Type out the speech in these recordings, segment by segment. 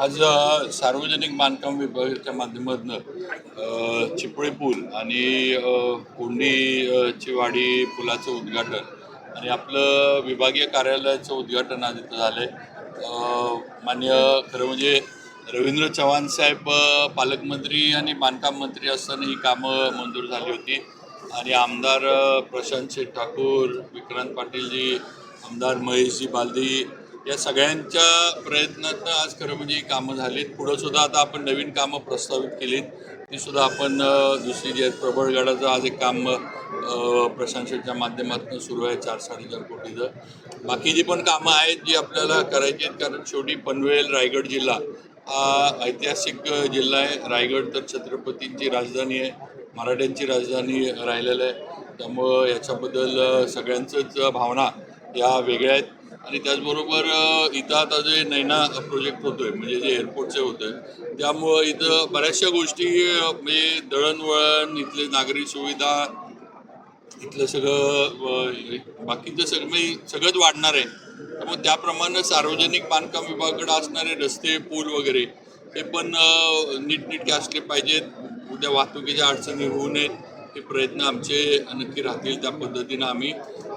आज सार्वजनिक बांधकाम विभागाच्या माध्यमातून अ, चिपळी पूल आणि कोंडीची कोंडी ची वाडी पुलाचं उद्घाटन आणि आपलं विभागीय कार्यालयाचं उद्घाटन आज इथं झालं आहे मान्य खरं म्हणजे रवींद्र चव्हाण साहेब पालकमंत्री आणि बांधकाम मंत्री असताना ही कामं मंजूर झाली होती. आणि आमदार प्रशांत शेठ ठाकूर विक्रांत पाटीलजी आमदार महेशजी बालदी या सगळ्यांच्या प्रयत्नातनं आज खरं म्हणजे कामं झालीत. पुढं सुद्धा आता आपण नवीन कामं प्रस्तावित केलीत. ती सुद्धा आपण दुसरी जी आहेत प्रबळगडाचं आज एक काम अ, माध्यमातून सुरू आहे चार साडेचार कोटीचं. बाकी जी पण कामं आहेत जी आपल्याला करायची आहेत कारण शेवटी पनवेल रायगड जिल्हा हा ऐतिहासिक जिल्हा आहे. रायगड तर छत्रपतींची राजधानी आहे मराठ्यांची राजधानी राहिलेलं आहे. त्यामुळं याच्याबद्दल सगळ्यांचंच भावना या वेगळ्या आहेत. आणि त्याचबरोबर इथं आता जे नैना प्रोजेक्ट होतो आहे म्हणजे जे एअरपोर्टचे होतोय त्यामुळं इथं बऱ्याचशा गोष्टी म्हणजे दळणवळण इथले नागरी सुविधा इथलं सगळं बाकीचं सगळं म्हणजे सगळंच वाढणार आहे. त्यामुळे त्याप्रमाणे सार्वजनिक बांधकाम विभागाकडे असणारे रस्ते पूल वगैरे हे पण नीटनीटके असले पाहिजेत. उद्या वाहतुकीच्या अडचणी होऊ नयेत. हे प्रयत्न आमचे नक्की राहतील. त्या पद्धतीनं आम्ही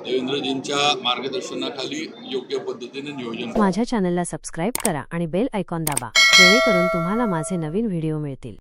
देवेंद्रजींच्या मार्गदर्शनाखाली योग्य पद्धतीने नियोजन माझ्या चॅनलला सबस्क्राईब करा आणि बेल आयकॉन दाबा जेणेकरून तुम्हाला माझे नवीन व्हिडिओ मिळतील.